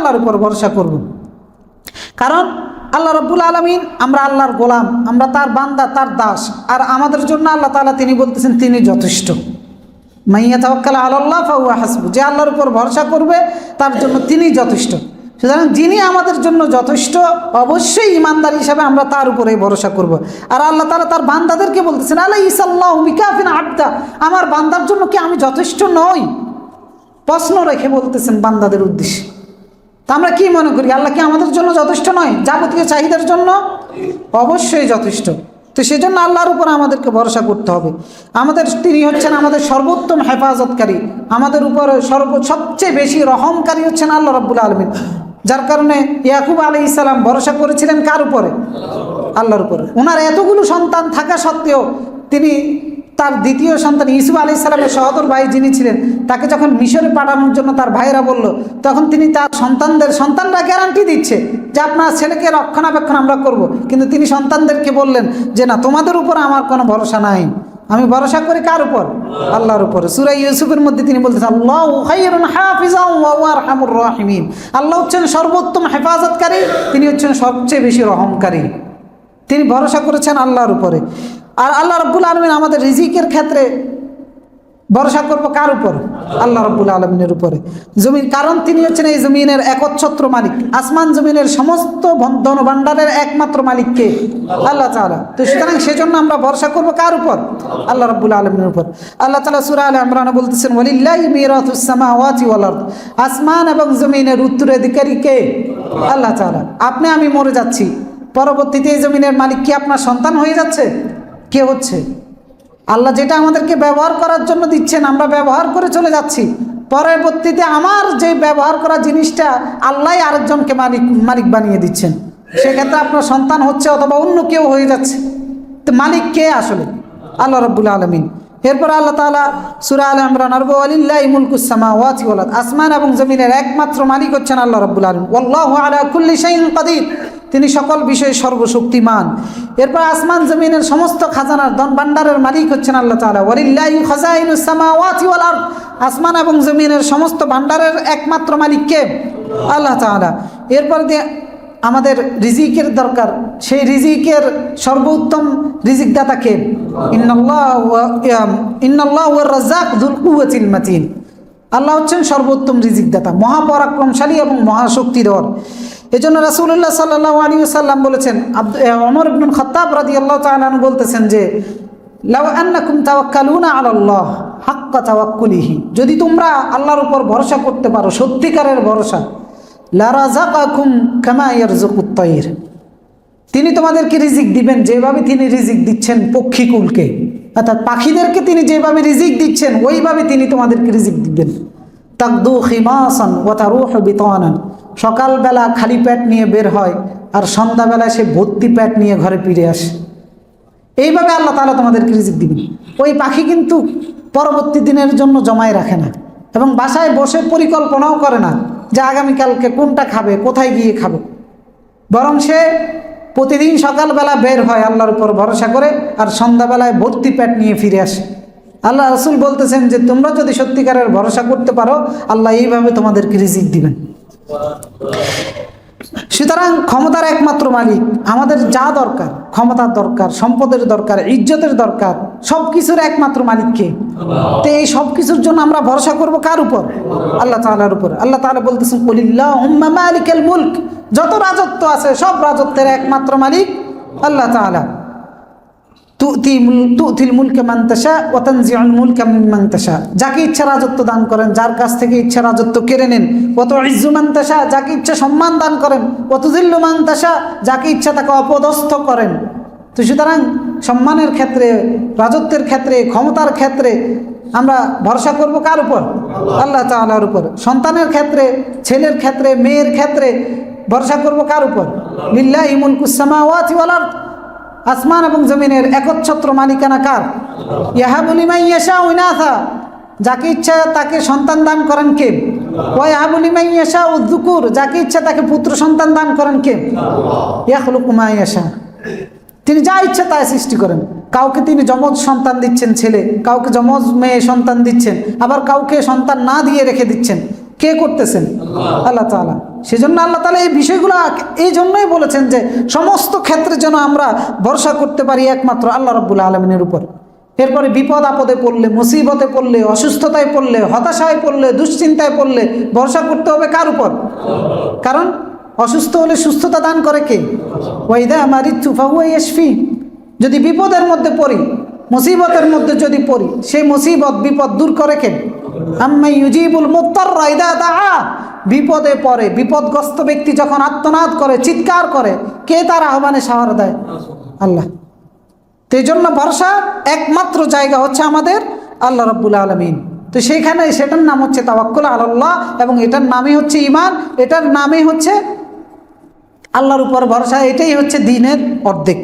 আল্লাহর উপর ভরসা করব। কারণ আল্লাহ রব্বুল আলমিন আমরা আল্লাহর গোলাম, আমরা তার বান্দা, তার দাস, আর আমাদের জন্য আল্লাহ তালা তিনি বলতেছেন, তিনি যথেষ্ট। মাইয়া তাওয়াক্কাল আল্লাহ ফাউয়া হাসবু যে আল্লাহর উপর ভরসা করবে, তার জন্য তিনি যথেষ্ট। সুতরাং যিনি আমাদের জন্য যথেষ্ট, অবশ্যই ইমানদার হিসাবে আমরা তার উপরেই ভরসা করব। আর আল্লাহ তালা তার বান্দাদেরকে বলতেছেন আল্লাহ ইসাল্লাহ বিকাফিন আবদা, আমার বান্দার জন্য কি আমি যথেষ্ট নই? প্রশ্ন রেখে বলতেছেন বান্দাদের উদ্দেশ্যে। তা আমরা কি মনে করি? আল্লাহ কি আমাদের জন্য যথেষ্ট নয়? যাবতীয় চাহিদার জন্য? অবশ্যই যথেষ্ট। তো সেই জন্য আল্লাহর উপর আমাদেরকে ভরসা করতে হবে। আমাদের তিনি হচ্ছেন আমাদের সর্বোত্তম হেফাজতকারী। আমাদের উপর সর্ব, সবচেয়ে বেশি রহমকারী হচ্ছেন আল্লাহ রব্বুল আলমিন। যার কারণে ইয়াকুব আলী ইসলাম ভরসা করেছিলেন কার উপরে? আল্লাহর উপরে। ওনার এতগুলো সন্তান থাকা সত্ত্বেও তিনি তার দ্বিতীয় সন্তান ইসুফ আলি ইসলামের সহদর ভাই যিনি ছিলেন, তাকে যখন মিশরে পাঠানোর জন্য তার ভাইরা বলল, তখন তিনি তার সন্তানদের, সন্তানরা গ্যারান্টি দিচ্ছে যে আপনার ছেলেকে রক্ষণাবেক্ষণ আমরা করব। কিন্তু তিনি সন্তানদেরকে বললেন যে, না, তোমাদের উপর আমার কোনো ভরসা নাই। আমি ভরসা করি কার উপর? আল্লাহর উপর। সুরাই ইউসুফের মধ্যে তিনি বলতেছেন, আল্লাহ আল্লাহ হচ্ছেন সর্বোত্তম হেফাজতকারী, তিনি হচ্ছেন সবচেয়ে বেশি রহমকারী। তিনি ভরসা করেছেন আল্লাহর উপরে। আর আল্লাহ রব্বুল আলমিন আমাদের রিজিকের ক্ষেত্রে ভরসা করব কার উপর? আল্লাহ রব্বুল আলমিনের উপরে। জমিন কারণ তিনি হচ্ছেন এই জমিনের একচ্ছত্র মালিক। আসমান জমিনের সমস্ত ধনভাণ্ডারের একমাত্র মালিককে আল্লাহ তালা তো সুতরাং সেজন্য আমরা ভরসা করব কার উপর? আল্লাহ রব্বুল আলমিনের উপর। আল্লাহ তালা সুরা আল ইমরান বলতেছেন ওলিল্লাহি মিরাতুসামা ওয়াতি ওয়ালার আসমান এবং জমিনের উত্তরাধিকারী কে? আল্লাহ তালা আপনি, আমি মরে যাচ্ছি। পরবর্তীতে এই জমিনের মালিক কি আপনার সন্তান হয়ে যাচ্ছে? কে হচ্ছে? আল্লাহ যেটা আমাদেরকে ব্যবহার করার জন্য দিচ্ছেন, আমরা ব্যবহার করে চলে যাচ্ছি। পরবর্তীতে আমার যে ব্যবহার করা জিনিসটা আল্লাহ আরেকজনকে মালিক মালিক বানিয়ে দিচ্ছেন। সেক্ষেত্রে আপনার সন্তান হচ্ছে অথবা অন্য কেউ হয়ে যাচ্ছে। তো মালিক কে আসলে? আল্লাহ রব্বুল আলমিন। এরপর আল্লাহ তালা সুরা আল ইমরান, আরবু আলিল্লাহ মুলকুসামা ওয়াতি ওয়ালাদ আসমান এবং জমিনের একমাত্র মালিক হচ্ছেন আল্লাহ রব্বুল আলম আল্লাহ আলা কুল্লি শাইন কাদির। তিনি সকল বিষয়ে সর্বশক্তিমান। এরপর আসমান জমিনের সমস্ত খাজানার ধন ভান্ডারের মালিক হচ্ছেন আল্লাহ তালা ওয়ালিল্লাহি খাজাইনুসামা ওয়াতি ওয়াল আরদ। আসমান এবং জমিনের সমস্ত ভান্ডারের একমাত্র মালিক কে? আল্লাহ তাআলা। এরপর দিয়ে আমাদের রিজিকের দরকার। সেই রিজিকের সর্বোত্তম রিজিক দাতা কে? ইন্নাল্লাহ রাজ্জাক দুল কুওয়াতিল মাতিন। আল্লাহ হচ্ছেন সর্বোত্তম রিজিকদাতা, মহাপরাক্রমশালী এবং মহাশক্তিধর। এজন্য রাসুল্লাহ সাল্লাহ আলী সাল্লাম বলেছেন অমর ইবনুল খত্তাব রাদি আল্লাহ তালু বলতেছেন যে, লাউ হাক্কা তাওয়াক্কুলিহি। যদি তোমরা আল্লাহর উপর ভরসা করতে পারো, সত্যিকারের ভরসা তিনি তোমাদেরকে রিজিক দিবেন, যেভাবে তিনি রিজিক দিচ্ছেন পক্ষীকুলকে। অর্থাৎ পাখিদেরকে তিনি যেভাবে রিজিক দিচ্ছেন, ওইভাবে তিনি তোমাদেরকে রিজিক দিবেন। তাকদু খিমাসান ওয়া তারুহু বিতানান। সকালবেলা খালি প্যাট নিয়ে বের হয় আর সন্ধ্যাবেলা সে ভর্তি প্যাট নিয়ে ঘরে ফিরে আসে। এইভাবে আল্লাহ তালা তোমাদেরকে রিজিক দিবেন। ওই পাখি কিন্তু পরবর্তী দিনের জন্য জমায় রাখে না এবং বাসায় বসে পরিকল্পনাও করে না যে আগামীকালকে কোনটা খাবে, কোথায় গিয়ে খাবে। বরং সে প্রতিদিন সকালবেলা বের হয় আল্লাহর উপর ভরসা করে আর সন্ধ্যাবেলায় ভর্তি প্যাট নিয়ে ফিরে আসে। আল্লাহ রসুল বলতেছেন যে তোমরা যদি সত্যিকারের ভরসা করতে পারো, আল্লাহ এইভাবে তোমাদেরকে রিজিক দিবেন। সুতরাং ক্ষমতার একমাত্র মালিক আমাদের যা দরকার ক্ষমতার দরকার, সম্পদের দরকার, ইজ্জতের দরকার সব কিছুর একমাত্র মালিককে তো এই সব কিছুর জন্য আমরা ভরসা করব কার উপর? আল্লাহ তালার উপর। আল্লাহ তালা বলতেছেন কলিল্লাহ মালিকেল মুল্ক। যত রাজত্ব আছে, সব রাজত্বের একমাত্র মালিক আল্লাহ তালা তুতিল মুলকে মান্তাসা মুলকা মান্তাসা যাকে ইচ্ছা রাজত্ব দান করেন যার কাছ থেকে ইচ্ছা রাজত্ব কেড়ে নেন অত ইজ্জু মান্তাসা যাকে ইচ্ছা সম্মান দান করেন অত জিল্লু মান্তাসা যাকে ইচ্ছা তাকে অপদস্থ করেন। তো সুতরাং সম্মানের ক্ষেত্রে রাজত্বের ক্ষেত্রে ক্ষমতার ক্ষেত্রে আমরা ভরসা করব কার উপর? আল্লাহ। তালার উপর। সন্তানের ক্ষেত্রে ছেলের ক্ষেত্রে মেয়ের ক্ষেত্রে ভরসা করব কার উপর? লিল্লাহ ইমুল কুসামা ওয়াতি ওয়ালার আসমান এবং জমিনের একচ্ছত্র মালিকানা কার? ইয়াহাবুলিমাই ইয়েশা উইনাথা যাকে ইচ্ছা তাকে সন্তান দান করেন কে? ওয়াহাবুলিমাই ইয়েশা উদ্দুকুর যাকে ইচ্ছা তাকে পুত্র সন্তান দান করেন কে? ইয়াহলুকুমা ইয়েশা। তিনি যা ইচ্ছা তাই সৃষ্টি করেন। কাউকে তিনি যমজ সন্তান দিচ্ছেন ছেলে, কাউকে যমজ মেয়ে সন্তান দিচ্ছেন, আবার কাউকে সন্তান না দিয়ে রেখে দিচ্ছেন। কে করতেছেন? আল্লাহ। তালা সেজন্য আল্লাহ তালা এই বিষয়গুলো এই জন্যই বলেছেন যে সমস্ত ক্ষেত্রে যেন আমরা ভরসা করতে পারি একমাত্র আল্লাহ রব্বুল আলমিনের উপর। এরপরে বিপদ আপদে পড়লে মুসিবতে পড়লে অসুস্থতায় পড়লে হতাশায় পড়লে দুশ্চিন্তায় পড়লে ভরসা করতে হবে কার উপর? কারণ অসুস্থ হলে সুস্থতা দান করে কে? ওয়াইদা আমার ইচ্ছুফাউয়াশফি যদি বিপদের মধ্যে পড়ি মুসিবতের মধ্যে যদি পড়ি সেই মুসিবত বিপদ দূর করে কে? ইউজিবুল বিপদে পড়ে, বিপদগ্রস্ত ব্যক্তি যখন আত্মনাদ করে, চিৎকার করে, কে তার আহ্বানে সাহারা দেয়? আল্লাহ। তো এই জন্য ভরসা একমাত্র জায়গা হচ্ছে আমাদের আল্লাহ রব্বুল আলমিন। তো সেইখানে সেটার নাম হচ্ছে তাওয়াক্কুল আল্লাহ এবং এটার নামই হচ্ছে ইমান এটার নামই হচ্ছে আল্লাহর উপর ভরসা, এটাই হচ্ছে দিনের অর্ধেক।